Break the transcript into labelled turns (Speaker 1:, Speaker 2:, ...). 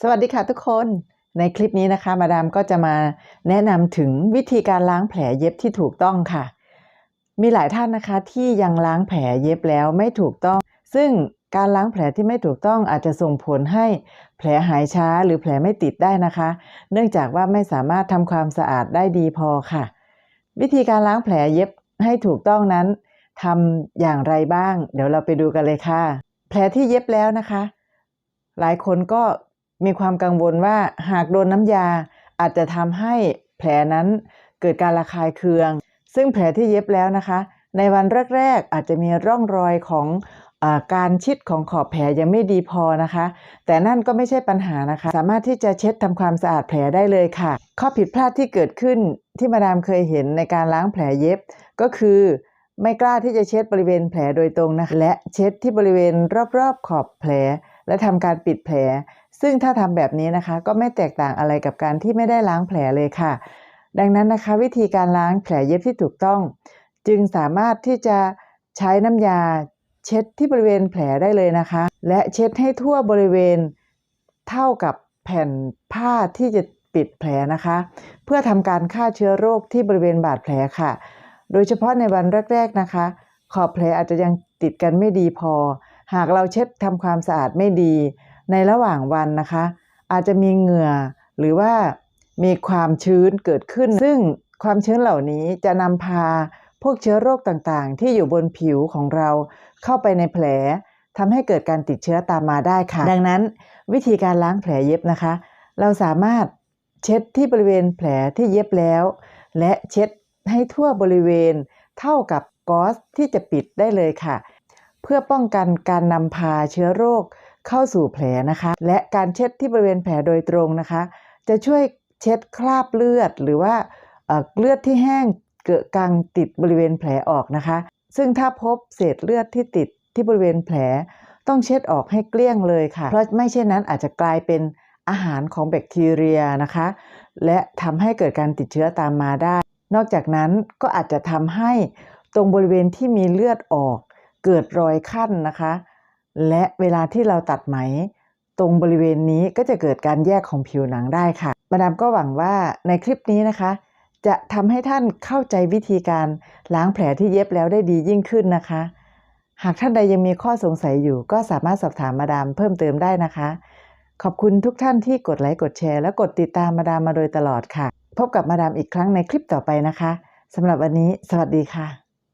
Speaker 1: สวัสดีค่ะทุกคน ในคลิปนี้นะคะ มาดามก็จะมาแนะนำถึงวิธีการล้างแผลเย็บที่ถูกต้องค่ะ มีหลายท่านนะคะที่ยังล้างแผลเย็บแล้วไม่ถูกต้อง ซึ่งการล้างแผลที่ไม่ถูกต้องอาจจะส่งผลให้แผลหายช้าหรือแผลไม่ติดได้นะคะ เนื่องจากว่าไม่สามารถทำความสะอาดได้ดีพอค่ะ วิธีการล้างแผลเย็บให้ถูกต้องนั้นทำอย่างไรบ้าง เดี๋ยวเราไปดูกันเลยค่ะ แผลที่เย็บแล้วนะคะ หลายคนก็ มีความกังวลว่าหากโดนน้ำยาอาจจะทำให้แผลนั้นเกิดการระคายเคือง ซึ่งแผลที่เย็บแล้วนะคะ ในวันแรกๆอาจจะมีร่องรอยของอการชิดของขอบแผลยังไม่ดีพอนะคะ แต่นั่นก็ไม่ใช่ปัญหานะคะ สามารถที่จะเช็ดทำความสะอาดแผลได้เลยค่ะ ข้อผิดพลาดที่เกิดขึ้นที่มาดามเคยเห็นในการล้างแผลเย็บก็คือไม่กล้าที่จะเช็ดบริเวณแผลโดยตรงนะคะและเช็ดที่บริเวณรอบๆขอบแผล และทำการปิดแผล ซึ่งถ้าทำแบบนี้นะคะก็ไม่แตกต่างอะไรกับการที่ไม่ได้ล้างแผลเลยค่ะ ดังนั้นนะคะ วิธีการล้างแผลเย็บที่ถูกต้อง จึงสามารถที่จะใช้น้ำยาเช็ดที่บริเวณแผลได้เลยนะคะ และเช็ดให้ทั่วบริเวณเท่ากับแผ่นผ้าที่จะปิดแผลนะคะ เพื่อทำการฆ่าเชื้อโรคที่บริเวณบาดแผลค่ะ โดยเฉพาะในวันแรก ๆนะคะ ขอบแผลอาจจะยังติดกันไม่ดีพอ หากเราเช็ดทำความสะอาดไม่ดี ในระหว่างวันนะคะ อาจจะมีเหงื่อหรือว่ามีความชื้นเกิดขึ้น ซึ่งความชื้นเหล่านี้จะนำพาพวกเชื้อโรคต่างๆ ที่อยู่บนผิวของเราเข้าไปในแผลทำให้เกิดการติดเชื้อตามมาได้ค่ะ ดังนั้นวิธีการล้างแผลเย็บนะคะ เราสามารถเช็ดที่บริเวณแผลที่เย็บแล้ว และเช็ดให้ทั่วบริเวณเท่ากับก๊อซที่จะปิดได้เลยค่ะ เพื่อป้องกันการนำพาเชื้อโรคเข้าสู่แผลนะคะ และการเช็ดที่บริเวณแผลโดยตรงนะคะ จะช่วยเช็ดคราบเลือด หรือว่าเลือดที่แห้งเกิดกังติดบริเวณแผลออกนะคะ ซึ่งถ้าพบเศษเลือดที่ติดที่บริเวณแผล ต้องเช็ดออกให้เกลี้ยงเลยค่ะ เพราะไม่เช่นนั้นอาจจะกลายเป็นอาหารของแบคทีเรียนะคะ และทำให้เกิดการติดเชื้อตามมาได้ นอกจากนั้นก็อาจจะทำให้ตรงบริเวณที่มีเลือดออก เกิดรอยขั้นนะคะ และเวลาที่เราตัดไหม ตรงบริเวณนี้ก็จะเกิดการแยกของผิวหนังได้ค่ะ มาดามก็หวังว่าในคลิปนี้นะคะ จะทำให้ท่านเข้าใจวิธีการล้างแผลที่เย็บแล้วได้ดียิ่งขึ้นนะคะ หากท่านใดยังมีข้อสงสัยอยู่ ก็สามารถสอบถามมาดามเพิ่มเติมได้นะคะ ขอบคุณทุกท่านที่กดไลค์กดแชร์และกดติดตามมาดามมาโดยตลอดค่ะ พบกับมาดามอีกครั้งในคลิปต่อไปนะคะสำหรับวันนี้ สวัสดีค่ะ